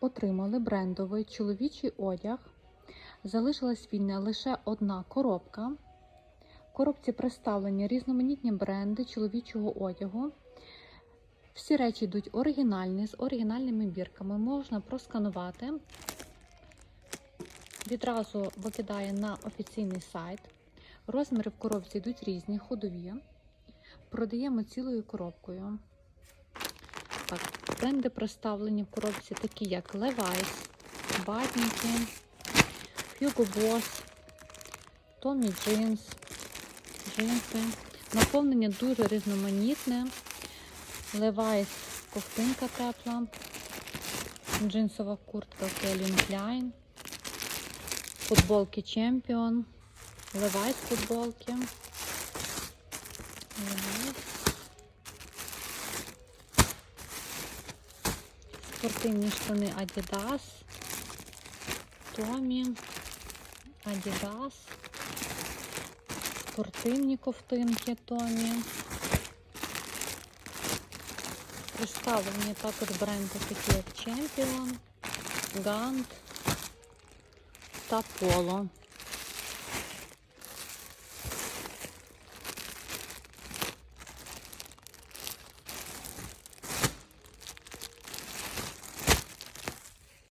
отримали брендовий чоловічий одяг. Залишилась вільна лише одна коробка. В коробці представлені різноманітні бренди чоловічого одягу. Всі речі йдуть оригінальні, з оригінальними бірками. Можна просканувати. Відразу викидає на офіційний сайт. Розміри в коробці йдуть різні, ходові. Продаємо цілою коробкою. Так, бренди представлені в коробці, такі як Levi's, Батніки, Hugo Boss, Tommy Jeans, джинси. Наповнення дуже різноманітне. Levi's ковтинка тепла, джинсова куртка Calvin Klein, футболки Champion, Levi's футболки. Спортивні штани Adidas, Tommy, Adidas, спортивні ковтинки Tommy. Представлені також бренди такі як Champion, Gant та Polo.